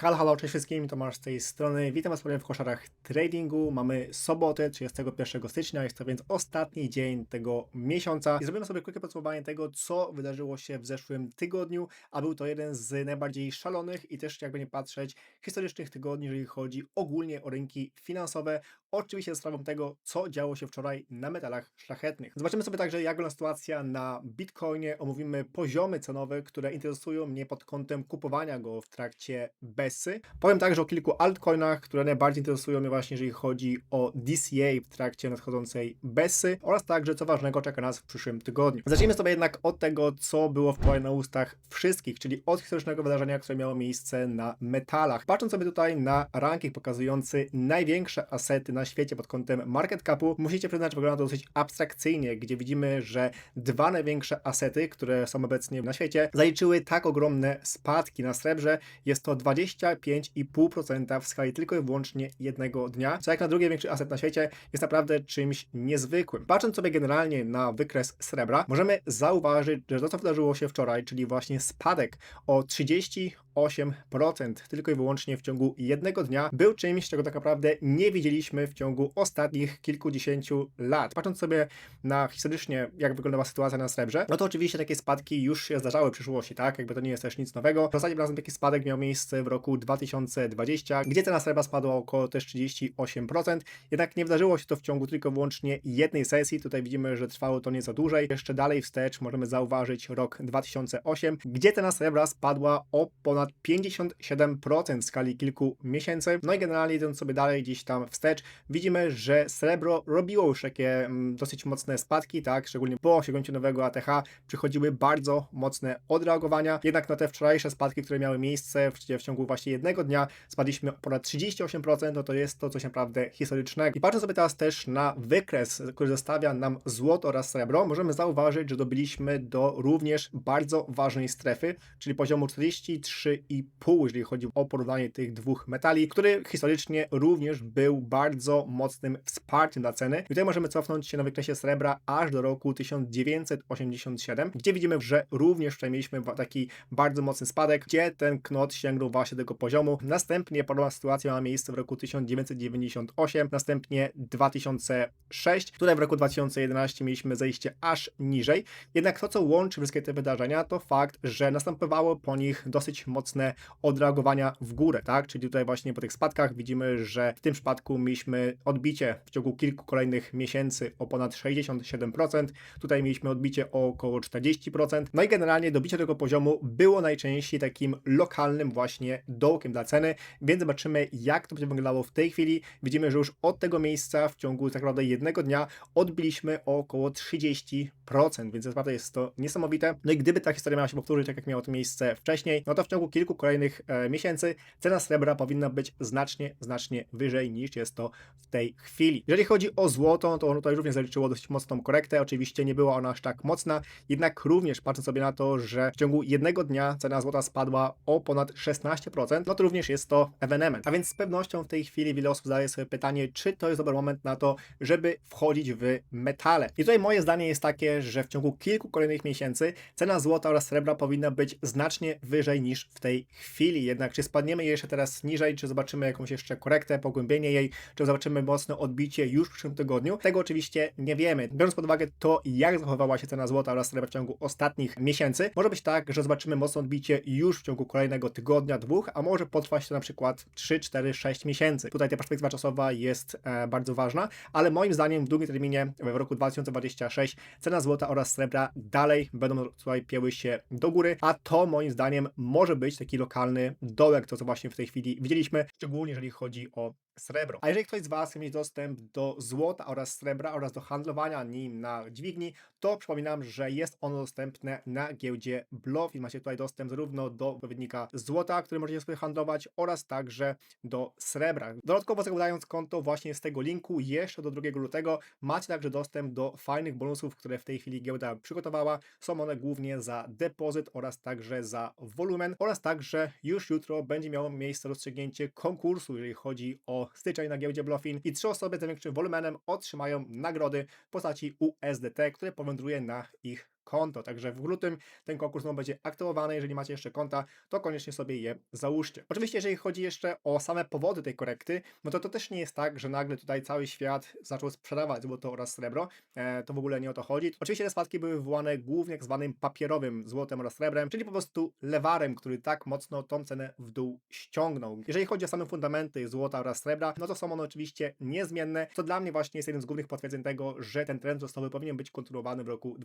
Halo, halo, cześć wszystkim, Tomasz z tej strony. Witam Was w koszarach tradingu. Mamy sobotę, 31 stycznia, jest to więc ostatni dzień tego miesiąca. I zrobimy sobie krótkie podsumowanie tego, co wydarzyło się w zeszłym tygodniu, a był to jeden z najbardziej szalonych i też, jakby nie patrzeć, historycznych tygodni, jeżeli chodzi ogólnie o rynki finansowe. Oczywiście z sprawą tego, co działo się wczoraj na metalach szlachetnych. Zobaczymy sobie także, jak wygląda sytuacja na Bitcoinie. Omówimy poziomy cenowe, które interesują mnie pod kątem kupowania go w trakcie Powiem także o kilku altcoinach, które najbardziej interesują mnie właśnie, jeżeli chodzi o DCA w trakcie nadchodzącej BESY oraz także, co ważnego, czeka nas w przyszłym tygodniu. Zacznijmy sobie jednak od tego, co było wczoraj na ustach wszystkich, czyli od historycznego wydarzenia, które miało miejsce na metalach. Patrząc sobie tutaj na ranking pokazujący największe asety na świecie pod kątem market capu, musicie przyznać, że wygląda to dosyć abstrakcyjnie, gdzie widzimy, że dwa największe asety, które są obecnie na świecie, zaliczyły tak ogromne spadki na srebrze. Jest to 25,5% w skali tylko i wyłącznie jednego dnia, co jak na drugi większy aset na świecie jest naprawdę czymś niezwykłym. Patrząc sobie generalnie na wykres srebra, możemy zauważyć, że to, co wydarzyło się wczoraj, czyli właśnie spadek o 30 8% tylko i wyłącznie w ciągu jednego dnia był czymś, czego tak naprawdę nie widzieliśmy w ciągu ostatnich kilkudziesięciu lat. Patrząc sobie na historycznie, jak wyglądała sytuacja na srebrze, no to oczywiście takie spadki już się zdarzały w przyszłości, tak? Jakby to nie jest też nic nowego. Ostatnim razem taki spadek miał miejsce w roku 2020, gdzie cena srebra spadła około też 38%, jednak nie wydarzyło się to w ciągu tylko wyłącznie jednej sesji. Tutaj widzimy, że trwało to nieco dłużej. Jeszcze dalej wstecz możemy zauważyć rok 2008, gdzie cena srebra spadła o ponad 57% w skali kilku miesięcy. No i generalnie idąc sobie dalej gdzieś tam wstecz, widzimy, że srebro robiło już takie mm, dosyć mocne spadki, tak, szczególnie po osiągnięciu nowego ATH przychodziły bardzo mocne odreagowania, jednak na te wczorajsze spadki, które miały miejsce w, w ciągu właśnie jednego dnia, spadliśmy ponad 38%, no to jest to coś naprawdę historycznego. I patrząc sobie teraz też na wykres, który zostawia nam złoto oraz srebro, możemy zauważyć, że dobyliśmy do również bardzo ważnej strefy, czyli poziomu 43,5, jeżeli chodzi o porównanie tych dwóch metali, który historycznie również był bardzo mocnym wsparciem dla ceny. I tutaj możemy cofnąć się na wykresie srebra aż do roku 1987, gdzie widzimy, że również tutaj mieliśmy taki bardzo mocny spadek, gdzie ten knot sięgnął właśnie tego poziomu. Następnie podobna sytuacja ma miejsce w roku 1998, następnie 2006. Tutaj w roku 2011 mieliśmy zejście aż niżej. Jednak to, co łączy wszystkie te wydarzenia, to fakt, że następowało po nich dosyć mocne odreagowania w górę, tak? Czyli tutaj właśnie po tych spadkach widzimy, że w tym przypadku mieliśmy odbicie w ciągu kilku kolejnych miesięcy o ponad 67%. Tutaj mieliśmy odbicie o około 40%. No i generalnie dobicie tego poziomu było najczęściej takim lokalnym właśnie dołkiem dla ceny, więc zobaczymy jak to będzie wyglądało w tej chwili. Widzimy, że już od tego miejsca w ciągu tak naprawdę jednego dnia odbiliśmy o około 30%, więc naprawdę jest to niesamowite. No i gdyby ta historia miała się powtórzyć, tak jak miało to miejsce wcześniej, no to w ciągu kilku kolejnych e, miesięcy cena srebra powinna być znacznie, znacznie wyżej niż jest to w tej chwili. Jeżeli chodzi o złoto, to ono tutaj również zaliczyło dość mocną korektę. Oczywiście nie była ona aż tak mocna, jednak również patrząc sobie na to, że w ciągu jednego dnia cena złota spadła o ponad 16%, no to również jest to ewenement. A więc z pewnością w tej chwili wiele osób zadaje sobie pytanie, czy to jest dobry moment na to, żeby wchodzić w metale. I tutaj moje zdanie jest takie, że w ciągu kilku kolejnych miesięcy cena złota oraz srebra powinna być znacznie wyżej niż w tej chwili. Jednak czy spadniemy jeszcze teraz niżej, czy zobaczymy jakąś jeszcze korektę, pogłębienie jej, czy zobaczymy mocne odbicie już w przyszłym tygodniu, tego oczywiście nie wiemy. Biorąc pod uwagę to, jak zachowywała się cena złota oraz srebra w ciągu ostatnich miesięcy, może być tak, że zobaczymy mocne odbicie już w ciągu kolejnego tygodnia, dwóch, a może potrwać to na przykład 3, 4, 6 miesięcy. Tutaj ta perspektywa czasowa jest e, bardzo ważna, ale moim zdaniem w długim terminie w roku 2026 cena złota oraz srebra dalej będą tutaj pieły się do góry, a to moim zdaniem może być taki lokalny dołek, to co właśnie w tej chwili widzieliśmy, szczególnie jeżeli chodzi o srebro. A jeżeli ktoś z Was chce mieć dostęp do złota oraz srebra oraz do handlowania nim na dźwigni, to przypominam, że jest ono dostępne na giełdzie Bluff i macie tutaj dostęp zarówno do odpowiednika złota, który możecie sobie handlować oraz także do srebra. Dodatkowo zakładając konto właśnie z tego linku jeszcze do 2 lutego macie także dostęp do fajnych bonusów, które w tej chwili giełda przygotowała. Są one głównie za depozyt oraz także za wolumen oraz także już jutro będzie miało miejsce rozstrzygnięcie konkursu, jeżeli chodzi o styczeń na giełdzie Bluffin i trzy osoby z największym wolumenem otrzymają nagrody w postaci USDT, które powędruje na ich konto. Także w lutym ten konkurs będzie aktywowany. Jeżeli macie jeszcze konta, to koniecznie sobie je załóżcie. Oczywiście, jeżeli chodzi jeszcze o same powody tej korekty, no to to też nie jest tak, że nagle tutaj cały świat zaczął sprzedawać złoto oraz srebro. E, to w ogóle nie o to chodzi. Oczywiście te spadki były wywołane głównie tak zwanym papierowym złotem oraz srebrem, czyli po prostu lewarem, który tak mocno tą cenę w dół ściągnął. Jeżeli chodzi o same fundamenty złota oraz srebra, no to są one oczywiście niezmienne, co dla mnie właśnie jest jednym z głównych potwierdzeń tego, że ten trend wzrostowy powinien być kontynuowany w roku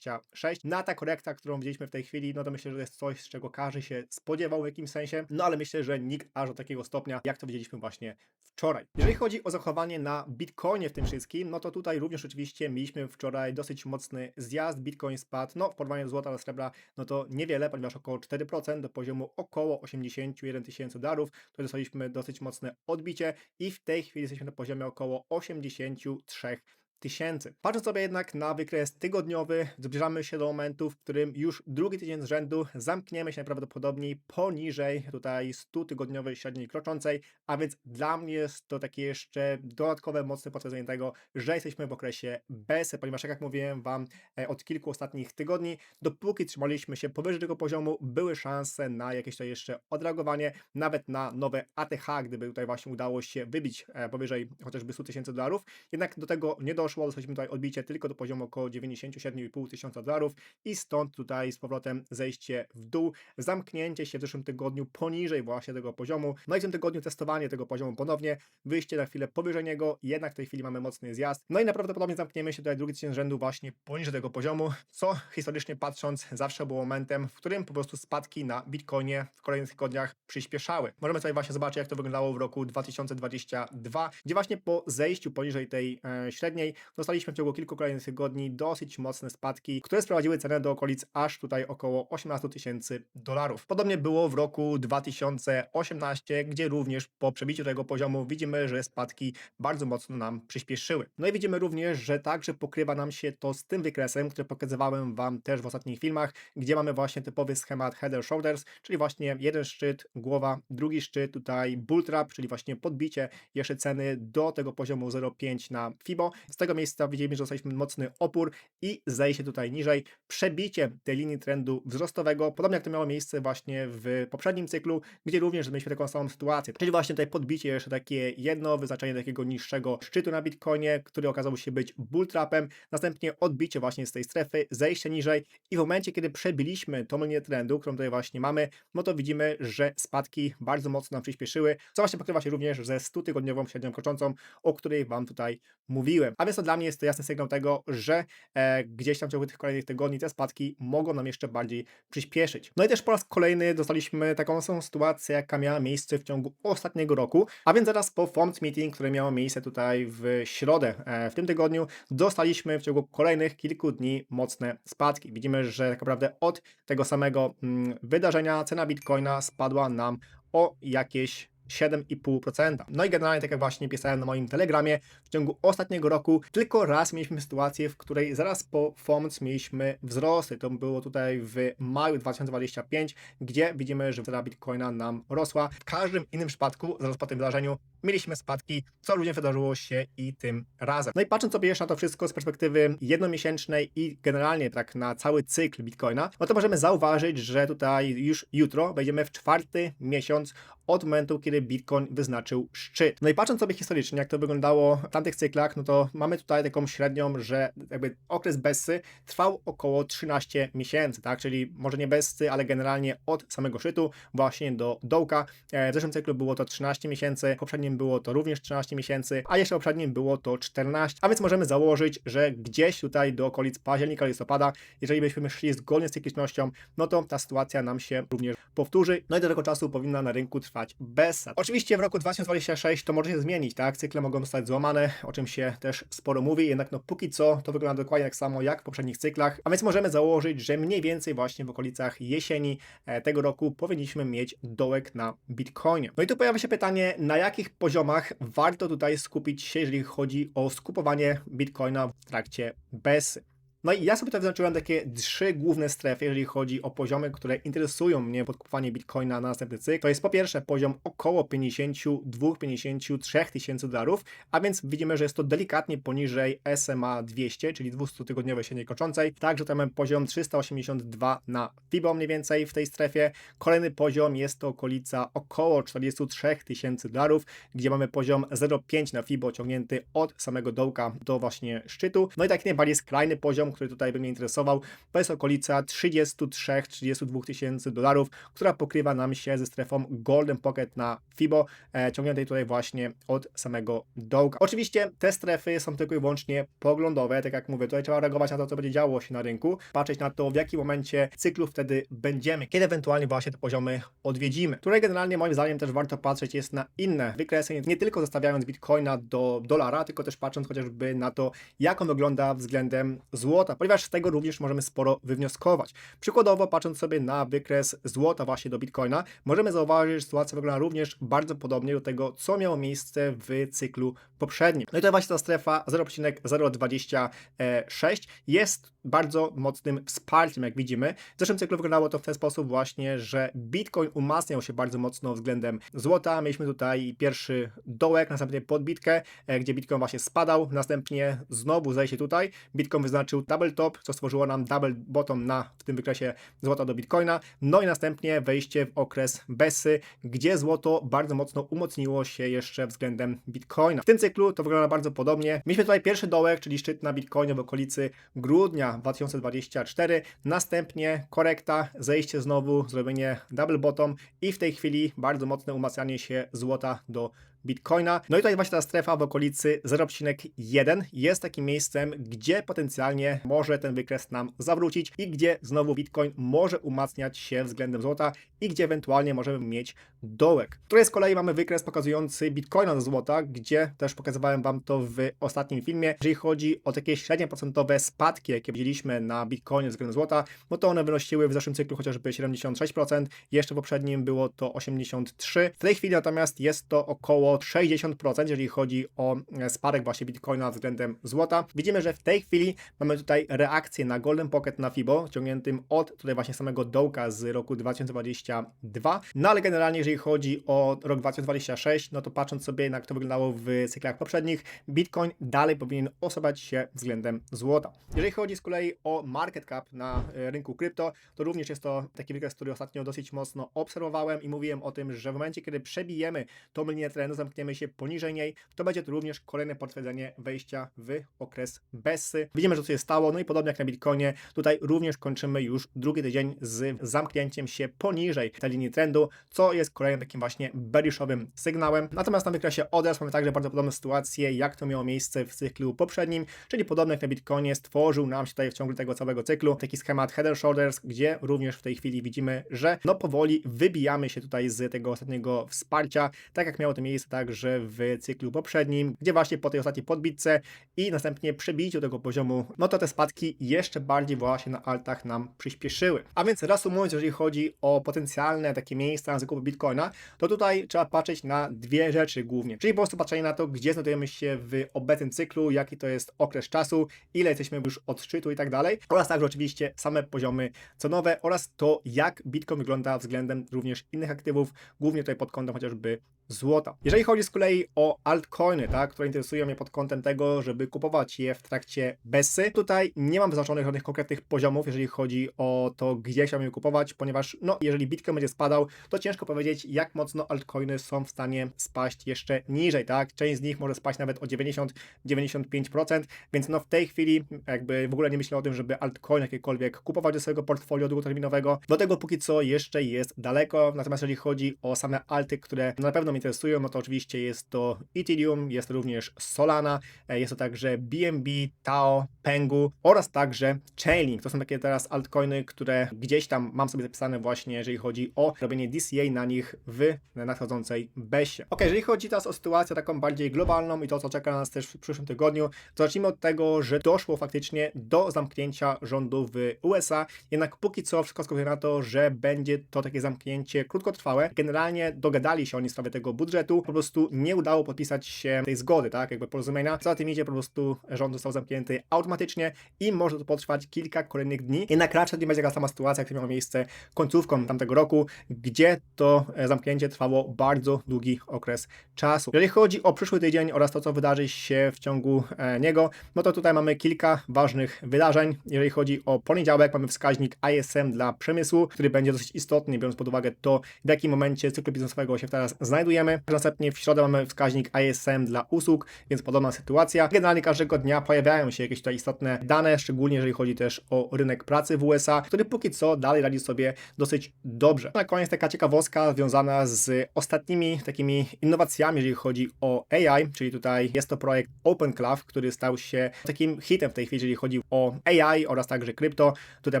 2026. Na ta korekta, którą widzieliśmy w tej chwili, no to myślę, że to jest coś, z czego każdy się spodziewał w jakimś sensie, no ale myślę, że nikt aż do takiego stopnia, jak to widzieliśmy właśnie wczoraj. Jeżeli chodzi o zachowanie na Bitcoinie w tym wszystkim, no to tutaj również oczywiście mieliśmy wczoraj dosyć mocny zjazd, Bitcoin spadł, no w porównaniu do złota oraz srebra, no to niewiele, ponieważ około 4% do poziomu około 81 tysięcy dolarów, to dostaliśmy dosyć mocne odbicie i w tej chwili jesteśmy na poziomie około 83 tysięcy. Patrząc sobie jednak na wykres tygodniowy, zbliżamy się do momentu, w którym już drugi tydzień z rzędu zamkniemy się najprawdopodobniej poniżej tutaj 100 tygodniowej średniej kroczącej, a więc dla mnie jest to takie jeszcze dodatkowe mocne potwierdzenie tego, że jesteśmy w okresie BS, ponieważ jak mówiłem Wam e, od kilku ostatnich tygodni, dopóki trzymaliśmy się powyżej tego poziomu, były szanse na jakieś tutaj jeszcze odreagowanie, nawet na nowe ATH, gdyby tutaj właśnie udało się wybić e, powyżej chociażby 100 tysięcy dolarów, jednak do tego nie doszło, dostaliśmy tutaj odbicie tylko do poziomu około 97,5 tysiąca dolarów i stąd tutaj z powrotem zejście w dół, zamknięcie się w zeszłym tygodniu poniżej właśnie tego poziomu, no i w tym tygodniu testowanie tego poziomu ponownie, wyjście na chwilę powyżej niego, jednak w tej chwili mamy mocny zjazd, no i najprawdopodobniej zamkniemy się tutaj drugi tydzień rzędu właśnie poniżej tego poziomu, co historycznie patrząc zawsze było momentem, w którym po prostu spadki na Bitcoinie w kolejnych tygodniach przyspieszały. Możemy sobie właśnie zobaczyć, jak to wyglądało w roku 2022, gdzie właśnie po zejściu poniżej tej e, średniej dostaliśmy w ciągu kilku kolejnych tygodni dosyć mocne spadki, które sprowadziły cenę do okolic aż tutaj około 18 tysięcy dolarów. Podobnie było w roku 2018, gdzie również po przebiciu tego poziomu widzimy, że spadki bardzo mocno nam przyspieszyły. No i widzimy również, że także pokrywa nam się to z tym wykresem, który pokazywałem Wam też w ostatnich filmach, gdzie mamy właśnie typowy schemat header shoulders, czyli właśnie jeden szczyt, głowa, drugi szczyt, tutaj bull trap, czyli właśnie podbicie jeszcze ceny do tego poziomu 0,5 na FIBO. Z tego miejsca widzimy, że dostaliśmy mocny opór i zejście tutaj niżej, przebicie tej linii trendu wzrostowego, podobnie jak to miało miejsce właśnie w poprzednim cyklu, gdzie również mieliśmy taką samą sytuację, czyli właśnie tutaj podbicie jeszcze takie jedno, wyznaczenie takiego niższego szczytu na Bitcoinie, który okazał się być bull trapem, następnie odbicie właśnie z tej strefy, zejście niżej. I w momencie, kiedy przebiliśmy tą linię trendu, którą tutaj właśnie mamy, no to widzimy, że spadki bardzo mocno nam przyspieszyły, co właśnie pokrywa się również ze 100-tygodniową średnią kroczącą, o której Wam tutaj mówiłem. A więc to dla mnie jest to jasny sygnał tego, że e, gdzieś tam w ciągu tych kolejnych tygodni te spadki mogą nam jeszcze bardziej przyspieszyć. No i też po raz kolejny dostaliśmy taką samą sytuację, jaka miała miejsce w ciągu ostatniego roku, a więc zaraz po FOMC meeting, które miało miejsce tutaj w środę e, w tym tygodniu, dostaliśmy w ciągu kolejnych kilku dni mocne spadki. Widzimy, że tak naprawdę od tego samego mm, wydarzenia cena Bitcoina spadła nam o jakieś 7,5%. No i generalnie, tak jak właśnie pisałem na moim telegramie, w ciągu ostatniego roku tylko raz mieliśmy sytuację, w której zaraz po FOMC mieliśmy wzrosty. To było tutaj w maju 2025, gdzie widzimy, że cena Bitcoina nam rosła. W każdym innym przypadku, zaraz po tym wydarzeniu, mieliśmy spadki, co również wydarzyło się i tym razem. No i patrząc sobie jeszcze na to wszystko z perspektywy jednomiesięcznej i generalnie tak na cały cykl Bitcoina, no to możemy zauważyć, że tutaj już jutro wejdziemy w czwarty miesiąc od momentu, kiedy Bitcoin wyznaczył szczyt. No i patrząc sobie historycznie, jak to wyglądało w tamtych cyklach, no to mamy tutaj taką średnią, że jakby okres Bessy trwał około 13 miesięcy, tak? Czyli może nie Bessy, ale generalnie od samego szczytu właśnie do dołka. E, w zeszłym cyklu było to 13 miesięcy, w poprzednim było to również 13 miesięcy, a jeszcze poprzednim było to 14. A więc możemy założyć, że gdzieś tutaj do okolic października, listopada, jeżeli byśmy szli zgodnie z cyklicznością, no to ta sytuacja nam się również powtórzy. No i do tego czasu powinna na rynku trwać Bessa. Oczywiście w roku 2026 to może się zmienić, tak? Cykle mogą zostać złamane, o czym się też sporo mówi, jednak no póki co to wygląda dokładnie tak samo jak w poprzednich cyklach, a więc możemy założyć, że mniej więcej właśnie w okolicach jesieni e, tego roku powinniśmy mieć dołek na Bitcoinie. No i tu pojawia się pytanie, na jakich poziomach warto tutaj skupić się, jeżeli chodzi o skupowanie Bitcoina w trakcie Bessy. No i ja sobie tutaj wyznaczyłem takie trzy główne strefy, jeżeli chodzi o poziomy, które interesują mnie pod kupowanie Bitcoina na następny cykl. To jest po pierwsze poziom około 52-53 tysięcy dolarów, a więc widzimy, że jest to delikatnie poniżej SMA 200, czyli 200-tygodniowej średniej kończącej. Także tutaj mamy poziom 382 na FIBO mniej więcej w tej strefie. Kolejny poziom jest to okolica około 43 tysięcy dolarów, gdzie mamy poziom 0,5 na FIBO ciągnięty od samego dołka do właśnie szczytu. No i tak najbardziej skrajny poziom, który tutaj by mnie interesował, to jest okolica 33-32 tysięcy dolarów, która pokrywa nam się ze strefą Golden Pocket na FIBO, e, ciągniętej tutaj właśnie od samego dołka. Oczywiście te strefy są tylko i wyłącznie poglądowe, tak jak mówię, tutaj trzeba reagować na to, co będzie działo się na rynku, patrzeć na to, w jakim momencie cyklu wtedy będziemy, kiedy ewentualnie właśnie te poziomy odwiedzimy. Tutaj generalnie moim zdaniem też warto patrzeć jest na inne wykresy, nie tylko zestawiając Bitcoina do dolara, tylko też patrząc chociażby na to, jak on wygląda względem złota, ponieważ z tego również możemy sporo wywnioskować. Przykładowo, patrząc sobie na wykres złota właśnie do Bitcoina, możemy zauważyć, że sytuacja wygląda również bardzo podobnie do tego, co miało miejsce w cyklu poprzednim. No i to właśnie ta strefa 0,026 jest bardzo mocnym wsparciem, jak widzimy. W zeszłym cyklu wyglądało to w ten sposób właśnie, że Bitcoin umacniał się bardzo mocno względem złota. Mieliśmy tutaj pierwszy dołek, następnie podbitkę, e, gdzie Bitcoin właśnie spadał, następnie znowu zejście tutaj. Bitcoin wyznaczył double top, co stworzyło nam double bottom na w tym wykresie złota do Bitcoina. No i następnie wejście w okres Bessy, gdzie złoto bardzo mocno umocniło się jeszcze względem Bitcoina. W tym cyklu to wygląda bardzo podobnie. Mieliśmy tutaj pierwszy dołek, czyli szczyt na Bitcoinie w okolicy grudnia 2024, następnie korekta, zejście znowu, zrobienie double bottom i w tej chwili bardzo mocne umacnianie się złota do Bitcoina. No i tutaj właśnie ta strefa w okolicy 0,1 jest takim miejscem, gdzie potencjalnie może ten wykres nam zawrócić i gdzie znowu Bitcoin może umacniać się względem złota i gdzie ewentualnie możemy mieć dołek. Tutaj z kolei mamy wykres pokazujący Bitcoina do złota, gdzie też pokazywałem Wam to w ostatnim filmie. Jeżeli chodzi o takie średnie procentowe spadki, jakie widzieliśmy na Bitcoinie względem złota, no to one wynosiły w zeszłym cyklu chociażby 76%, jeszcze w poprzednim było to 83%. W tej chwili natomiast jest to około 60%, jeżeli chodzi o e, spadek właśnie Bitcoina względem złota. Widzimy, że w tej chwili mamy tutaj reakcję na Golden Pocket na FIBO, ciągniętym od tutaj właśnie samego dołka z roku 2022. No ale generalnie, jeżeli chodzi o rok 2026, no to patrząc sobie na jak to wyglądało w cyklach poprzednich, Bitcoin dalej powinien osobać się względem złota. Jeżeli chodzi z kolei o market cap na e, rynku krypto, to również jest to taki wykres, który ostatnio dosyć mocno obserwowałem i mówiłem o tym, że w momencie, kiedy przebijemy tą linię trendu, zamkniemy się poniżej niej, to będzie to również kolejne potwierdzenie wejścia w okres Bessy. Widzimy, że to się stało, no i podobnie jak na Bitcoinie, tutaj również kończymy już drugi tydzień z zamknięciem się poniżej tej linii trendu, co jest kolejnym takim właśnie bearishowym sygnałem. Natomiast na wykresie ODS mamy także bardzo podobną sytuację, jak to miało miejsce w cyklu poprzednim, czyli podobnie jak na Bitcoinie stworzył nam się tutaj w ciągu tego całego cyklu taki schemat head and shoulders, gdzie również w tej chwili widzimy, że no powoli wybijamy się tutaj z tego ostatniego wsparcia, tak jak miało to miejsce także w cyklu poprzednim, gdzie właśnie po tej ostatniej podbitce i następnie przebiciu tego poziomu, no to te spadki jeszcze bardziej właśnie na altach nam przyspieszyły. A więc reasumując, jeżeli chodzi o potencjalne takie miejsca na zakupy Bitcoina, to tutaj trzeba patrzeć na dwie rzeczy głównie, czyli po prostu patrzenie na to, gdzie znajdujemy się w obecnym cyklu, jaki to jest okres czasu, ile jesteśmy już od szczytu i tak dalej, oraz także oczywiście same poziomy cenowe oraz to, jak Bitcoin wygląda względem również innych aktywów, głównie tutaj pod kątem chociażby złota. Jeżeli chodzi z kolei o altcoiny, tak, które interesują mnie pod kątem tego, żeby kupować je w trakcie Bessy, tutaj nie mam wyznaczonych żadnych konkretnych poziomów, jeżeli chodzi o to, gdzie chciałbym je kupować, ponieważ no, jeżeli Bitcoin będzie spadał, to ciężko powiedzieć, jak mocno altcoiny są w stanie spaść jeszcze niżej, tak? Część z nich może spaść nawet o 90-95%, więc no w tej chwili jakby w ogóle nie myślę o tym, żeby altcoin jakiekolwiek kupować do swojego portfolio długoterminowego. Do tego póki co jeszcze jest daleko, natomiast jeżeli chodzi o same alty, które na pewno interesują, no to oczywiście jest to Ethereum, jest również Solana, e, jest to także BNB, Tao, Pengu oraz także Chainlink. To są takie teraz altcoiny, które gdzieś tam mam sobie zapisane właśnie, jeżeli chodzi o robienie DCA na nich w nadchodzącej besie. Ok, jeżeli chodzi teraz o sytuację taką bardziej globalną i to, co czeka nas też w przyszłym tygodniu, to zacznijmy od tego, że doszło faktycznie do zamknięcia rządu w USA, jednak póki co wszystko wskazuje na to, że będzie to takie zamknięcie krótkotrwałe. Generalnie dogadali się oni w sprawie tego budżetu. Problem prostu nie udało podpisać się tej zgody, tak, jakby porozumienia. Za tym idzie po prostu rząd został zamknięty automatycznie i może to potrwać kilka kolejnych dni. Jednak raczej nie będzie taka sama sytuacja, która miała miejsce końcówką tamtego roku, gdzie to e, zamknięcie trwało bardzo długi okres czasu. Jeżeli chodzi o przyszły tydzień oraz to, co wydarzy się w ciągu e, niego, no to tutaj mamy kilka ważnych wydarzeń. Jeżeli chodzi o poniedziałek, mamy wskaźnik ISM dla przemysłu, który będzie dosyć istotny, biorąc pod uwagę to, w jakim momencie cyklu biznesowego się teraz znajdujemy. Następnie w środę mamy wskaźnik ISM dla usług, więc podobna sytuacja. Generalnie każdego dnia pojawiają się jakieś tutaj istotne dane, szczególnie jeżeli chodzi też o rynek pracy w USA, który póki co dalej radzi sobie dosyć dobrze. Na koniec taka ciekawostka związana z ostatnimi takimi innowacjami, jeżeli chodzi o AI, czyli tutaj jest to projekt OpenClaw, który stał się takim hitem w tej chwili, jeżeli chodzi o AI oraz także krypto. Tutaj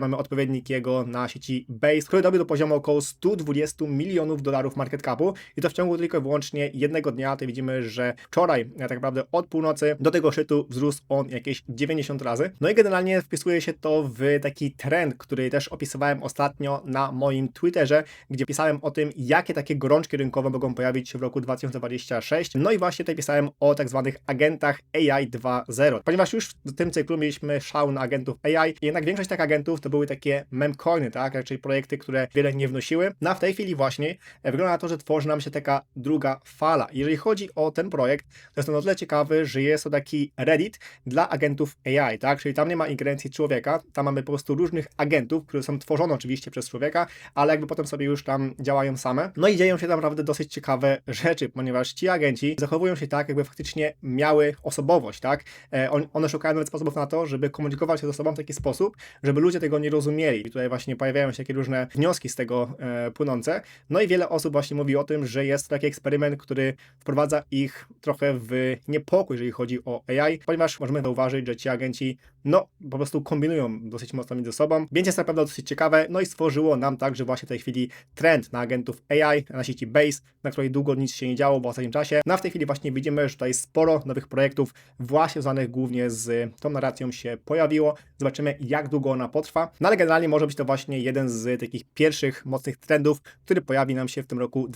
mamy odpowiednik jego na sieci Base, który dobił do poziomu około 120 milionów dolarów market capu i to w ciągu tylko i wyłącznie jednego dnia. Tutaj widzimy, że wczoraj tak naprawdę od północy do tego szczytu wzrósł on jakieś 90 razy. No i generalnie wpisuje się to w taki trend, który też opisywałem ostatnio na moim Twitterze, gdzie pisałem o tym, jakie takie gorączki rynkowe mogą pojawić się w roku 2026. No i właśnie tutaj pisałem o tak zwanych agentach AI 2.0, ponieważ już w tym cyklu mieliśmy szał na agentów AI, jednak większość tych agentów to były takie memcoiny, tak, raczej projekty, które wiele nie wnosiły. No a w tej chwili właśnie e, wygląda na to, że tworzy nam się taka druga fala. Jeżeli chodzi o ten projekt, to jest on o tyle ciekawy, że jest to taki Reddit dla agentów AI, tak, czyli tam nie ma ingerencji człowieka, tam mamy po prostu różnych agentów, które są tworzone oczywiście przez człowieka, ale jakby potem sobie już tam działają same. No i dzieją się tam naprawdę dosyć ciekawe rzeczy, ponieważ ci agenci zachowują się tak, jakby faktycznie miały osobowość, tak? E, on, one szukają nawet sposobów na to, żeby komunikować się ze sobą w taki sposób, żeby ludzie tego nie rozumieli. I tutaj właśnie pojawiają się takie różne wnioski z tego e, płynące. No i wiele osób właśnie mówi o tym, że jest to taki eksperyment, który wprowadza ich trochę w niepokój, jeżeli chodzi o AI, ponieważ możemy zauważyć, że ci agenci no po prostu kombinują dosyć mocno między sobą, więc jest na pewno dosyć ciekawe, no i stworzyło nam także właśnie w tej chwili trend na agentów AI na sieci Base, na której długo nic się nie działo w ostatnim czasie. No a w tej chwili właśnie widzimy, że tutaj sporo nowych projektów właśnie związanych głównie z tą narracją się pojawiło. Zobaczymy jak długo ona potrwa, no ale generalnie może być to właśnie jeden z takich pierwszych mocnych trendów, który pojawi nam się w tym roku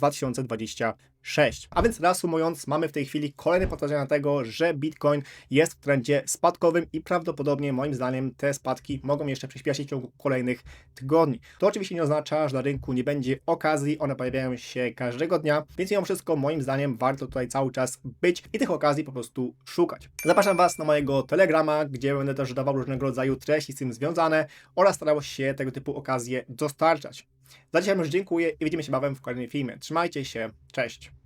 up. 2026. A więc reasumując, mamy w tej chwili kolejne potwierdzenie tego, że Bitcoin jest w trendzie spadkowym i prawdopodobnie moim zdaniem te spadki mogą jeszcze przyspieszyć w ciągu kolejnych tygodni. To oczywiście nie oznacza, że na rynku nie będzie okazji, one pojawiają się każdego dnia, więc mimo wszystko moim zdaniem warto tutaj cały czas być i tych okazji po prostu szukać. Zapraszam Was na mojego Telegrama, gdzie będę też dawał różnego rodzaju treści z tym związane oraz starał się tego typu okazje dostarczać. Za dzisiaj już dziękuję i widzimy się bawem w kolejnym filmie. Trzymajcie się, cześć!